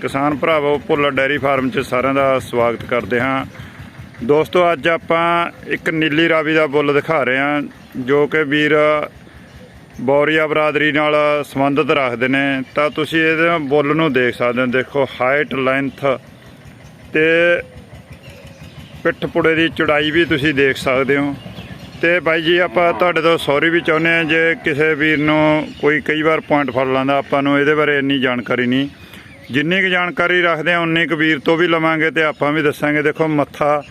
ਕਿਸਾਨ ਭਰਾਵੋ Bhullar dairy farm 'ਚ ਸਾਰਿਆਂ ਦਾ ਸਵਾਗਤ ਕਰਦੇ ਹਾਂ। ਦੋਸਤੋ, ਅੱਜ ਆਪਾਂ ਇੱਕ ਨੀਲੀ ਰਾਵੀ ਦਾ ਬੁੱਲ ਦਿਖਾ ਰਹੇ ਹਾਂ, ਜੋ ਕਿ ਵੀਰ ਬੌਰੀਆ ਬਰਾਦਰੀ ਨਾਲ ਸੰਬੰਧਿਤ ਰੱਖਦੇ ਨੇ। ਤਾਂ ਤੁਸੀਂ ਇਹਦੇ ਬੁੱਲ ਨੂੰ ਦੇਖ ਸਕਦੇ ਹੋ। ਦੇਖੋ ਹਾਈਟ ਲੈਂਥ ਤੇ ਪਿੱਠ ਪੁੜੇ ਦੀ ਚੌੜਾਈ ਵੀ ਤੁਸੀਂ ਦੇਖ ਸਕਦੇ ਹੋ। ਤੇ ਬਾਈ ਜੀ, ਆਪਾਂ ਤੁਹਾਡੇ ਤੋਂ ਸੌਰੀ ਵੀ ਚਾਹੁੰਦੇ ਆ ਜੇ ਕਿਸੇ ਵੀਰ ਨੂੰ ਕੋਈ ਕਈ ਵਾਰ ਪੁਆਇੰਟ ਫੜ ਲੈਂਦਾ, ਆਪਾਂ ਨੂੰ ਇਹਦੇ ਬਾਰੇ ਇੰਨੀ ਜਾਣਕਾਰੀ ਨਹੀਂ। ਜਿੰਨੀ ਕੁ ਜਾਣਕਾਰੀ ਰੱਖਦੇ ਆ ਉਨੀ ਕੁ ਵੀਰ ਤੋਂ ਵੀ ਲਵਾਂਗੇ ਤੇ ਆਪਾਂ ਵੀ ਦੱਸਾਂਗੇ। ਦੇਖੋ ਮੱਥਾ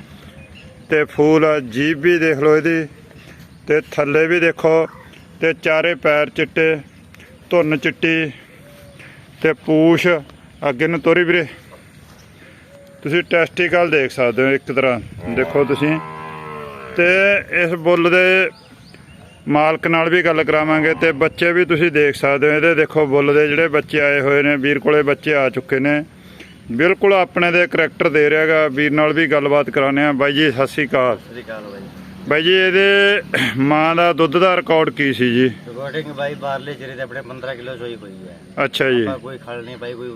ਤੇ ਫੂਲ, ਜੀਭ ਵੀ ਦੇਖ ਲਓ ਇਹਦੀ ਤੇ ਥੱਲੇ ਵੀ ਦੇਖੋ ਤੇ ਚਾਰੇ ਪੈਰ ਚਿੱਟੇ, ਧੁੰਨ ਚਿੱਟੀ ਤੇ ਪੂਛ ਅੱਗੇ ਨੂੰ ਤੋਰੀ ਵੀਰੇ। ਤੁਸੀਂ ਟੈਸਟੀਕਲ ਦੇਖ ਸਕਦੇ ਹੋ ਇੱਕ ਤਰ੍ਹਾਂ, ਦੇਖੋ ਤੁਸੀਂ। ਤੇ ਇਸ ਬੁੱਲ ਦੇ ਮਾਲਕ ਨਾਲ ਵੀ ਗੱਲ ਕਰਾਵਾਂਗੇ ਤੇ ਬੱਚੇ ਵੀ ਤੁਸੀਂ ਦੇਖ ਸਕਦੇ ਹੋ। ਇਹਦੇ ਦੇਖੋ ਬੁੱਲ ਦੇ ਜਿਹੜੇ ਬੱਚੇ ਆਏ ਹੋਏ ਨੇ ਵੀਰ ਕੋਲੇ ਬੱਚੇ ਆ ਚੁੱਕੇ ਨੇ। ਬਿਲਕੁਲ ਆਪਣੇ ਦੇ ਕਰੈਕਟਰ ਦੇ ਰਿਹਾਗਾ ਵੀਰ ਨਾਲ ਵੀ ਗੱਲਬਾਤ ਕਰਾਉਂਦੇ ਆ ਬਾਈ ਜੀ ਸਤਿ ਸ਼੍ਰੀ ਅਕਾਲ। ਸਤਿ ਸ਼੍ਰੀ ਅਕਾਲ ਬਾਈ। ਬਾਈ ਜੀ ਇਹਦੇ ਮਾਂ ਦਾ ਦੁੱਧ ਦਾ ਰਿਕਾਰਡ ਕੀ ਸੀ ਜੀ? ਰਿਕਾਰਡਿੰਗ ਬਾਈ ਬਾਹਰਲੇ ਜਰੇ ਤੇ ਆਪਣੇ 15 ਕਿਲੋ ਸੋਈ ਹੋਈ ਹੈ। ਅੱਛਾ ਜੀ। ਕੋਈ ਖਲ ਨਹੀਂ ਬਾਈ ਕੋਈ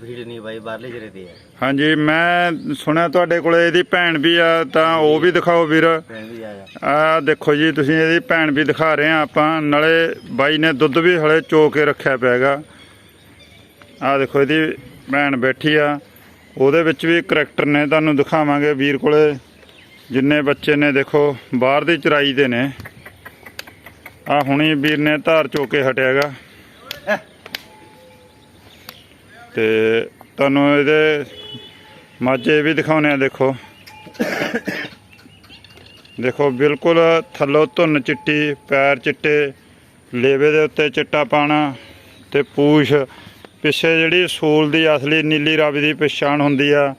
ਭੀੜ ਨਹੀਂ ਬਾਈ ਬਾਹਰਲੇ ਜਰੇ ਤੇ ਹੈ ਹਾਂਜੀ ਮੈਂ ਸੁਣਿਆ ਤੁਹਾਡੇ ਕੋਲੇ ਇਹਦੀ ਭੈਣ ਵੀ ਆ ਤਾਂ ਉਹ ਵੀ ਦਿਖਾਓ ਵੀਰ। ਭੈਣ ਵੀ ਆ ਦੇਖੋ ਜੀ ਤੁਸੀਂ ਇਹਦੀ ਭੈਣ ਵੀ ਦਿਖਾ ਰਹੇ ਆ ਆਪਾਂ ਨਾਲੇ ਬਾਈ ਨੇ ਦੁੱਧ ਵੀ ਹਲੇ ਚੋ ਕੇ ਰੱਖਿਆ ਪਿਆਗਾ। ਆ ਦੇਖੋ ਇਹਦੀ ਭੈਣ ਬੈਠੀ ਆ। ਉਹਦੇ ਵਿੱਚ ਵੀ ਕਰੈਕਟਰ ਨੇ ਤੁਹਾਨੂੰ ਦਿਖਾਵਾਂਗੇ ਵੀਰ ਕੋਲੇ। ਜਿੰਨੇ ਬੱਚੇ ਨੇ ਦੇਖੋ ਬਾਹਰ ਦੀ ਚਰਾਈ ਦੇ ਨੇ। ਆ ਹੁਣੀ ਵੀਰ ਨੇ ਧਾਰ ਚੋ ਕੇ ਹਟਿਆਗਾ। ਤੇ ਤੁਹਾਨੂੰ ਇਹਦੇ ਮਾਝੇ ਵੀ ਦਿਖਾਉਣੇ ਆ, ਦੇਖੋ। ਦੇਖੋ, ਬਿਲਕੁਲ ਥੱਲੋਂ ਧੁੰਨ ਚਿੱਟੀ, ਪੈਰ ਚਿੱਟੇ, ਲੇਵੇ ਦੇ ਉੱਤੇ ਚਿੱਟਾ ਪਾਣਾ ਤੇ ਪੂਛ। ਪਿੱਛੇ ਜਿਹੜੀ ਸੂਲ ਦੀ ਅਸਲੀ ਨੀਲੀ ਰਾਵੀ ਦੀ ਪਛਾਣ ਹੁੰਦੀ ਆ,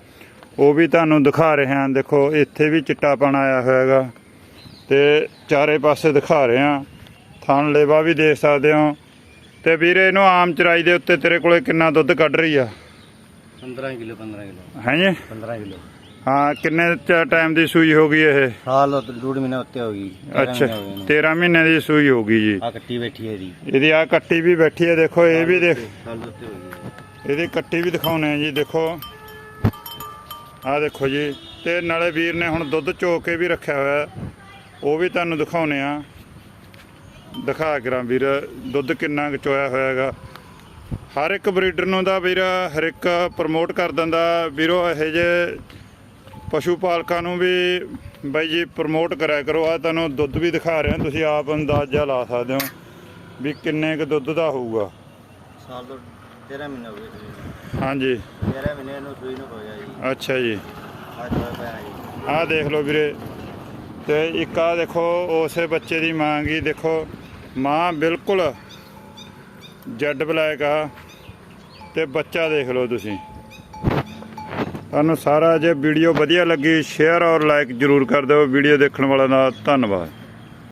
ਉਹ ਵੀ ਤੁਹਾਨੂੰ ਦਿਖਾ ਰਹੇ ਹਾਂ। ਦੇਖੋ, ਇੱਥੇ ਵੀ ਚਿੱਟਾ ਪਾਣਾ ਆਇਆ ਹੋਇਆਗਾ ਤੇ ਚਾਰੇ ਪਾਸੇ ਦਿਖਾ ਰਹੇ ਹਾਂ। ਥਣ ਲੇਵਾ ਵੀ ਦੇਖ ਸਕਦੇ ਹੋ। ਤੇ ਵੀਰੇ ਇਹਨੂੰ ਆਮ ਚਰਾਈ ਦੇ ਉੱਤੇ ਤੇਰੇ ਕੋਲੇ ਕਿੰਨਾ ਦੁੱਧ ਕੱਢ ਰਹੀ ਆ? 15 ਕਿਲੋ 15 ਕਿਲੋ। ਹੈ ਜੀ? 15 ਕਿਲੋ। ਹਾਂ ਕਿੰਨੇ ਟਾਈਮ ਦੀ ਸੂਈ ਹੋ ਗਈ ਇਹ? ਸਾਲ ਡੂਢ ਮਹੀਨੇ ਉੱਤੇ ਹੋ ਗਈ। ਅੱਛਾ 13 ਮਹੀਨੇ ਦੀ ਸੂਈ ਹੋ ਗਈ ਜੀ। ਆ ਕੱਟੀ ਬੈਠੀ ਹੈ ਦੀ ਇਹਦੀ ਆ ਕੱਟੀ ਵੀ ਬੈਠੀ ਹੈ ਦੇਖੋ ਇਹ ਵੀ ਦੇਖ। ਸਾਲ ਦੇ ਉੱਤੇ ਹੋ ਗਈ। ਇਹਦੀ ਕੱਟੀ ਵੀ ਦਿਖਾਉਣੇ ਆ ਜੀ ਦੇਖੋ। ਆ ਦੇਖੋ ਜੀ ਤੇ ਨਾਲੇ ਵੀਰ ਨੇ ਹੁਣ ਦੁੱਧ ਚੋ ਕੇ ਵੀ ਰੱਖਿਆ ਹੋਇਆ। ਉਹ ਵੀ ਤੁਹਾਨੂੰ ਦਿਖਾਉਣੇ ਆ। ਦਿਖਾ ਕਰਾਂ ਵੀਰ ਦੁੱਧ ਕਿੰਨਾ ਚੋਇਆ ਹੋਇਆਗਾ। ਹਰ ਇੱਕ ਬਰੀਡਰ ਨੂੰ ਦਾ ਵੀਰ ਹਰ ਇੱਕ ਪ੍ਰਮੋਟ ਕਰ ਦਿੰਦਾ। ਵੀਰੋ ਇਹੋ ਜੇ ਪਸ਼ੂ ਪਾਲਕਾਂ ਨੂੰ ਵੀ ਬਾਈ ਜੀ ਪ੍ਰਮੋਟ ਕਰਿਆ ਕਰੋ। ਆ ਤੁਹਾਨੂੰ ਦੁੱਧ ਵੀ ਦਿਖਾ ਰਿਹਾ ਤੁਸੀਂ ਆਪ ਅੰਦਾਜ਼ਾ ਲਾ ਸਕਦੇ ਹੋ ਵੀ ਕਿੰਨੇ ਕੁ ਦੁੱਧ ਦਾ ਹੋਊਗਾ। ਸਾਲ ਤੋਂ 13 ਮਹੀਨੇ ਹੋ ਗਏ। ਹਾਂਜੀ। 13 ਮਹੀਨੇ ਨੂੰ ਸੂਈ ਨੂੰ ਹੋ ਗਿਆ ਜੀ। ਅੱਛਾ ਜੀ। ਹੋਇਆ ਆਹ ਦੇਖ ਲਓ ਵੀਰੇ। ਤੇ ਇੱਕ ਆ ਦੇਖੋ ਉਸੇ ਬੱਚੇ ਦੀ ਮਾਂ ਗੀ ਦੇਖੋ। ਮਾਂ ਬਿਲਕੁਲ ਜੈਡ ਬਲੈਕ ਆ ਤੇ ਬੱਚਾ ਦੇਖ ਲਓ ਤੁਸੀਂ। ਤੁਹਾਨੂੰ ਸਾਰਾ ਜੇ ਵੀਡੀਓ ਵਧੀਆ ਲੱਗੀ ਸ਼ੇਅਰ ਔਰ ਲਾਈਕ ਜਰੂਰ ਕਰ ਦਿਓ। ਵੀਡੀਓ ਦੇਖਣ ਵਾਲਿਆਂ ਦਾ ਧੰਨਵਾਦ।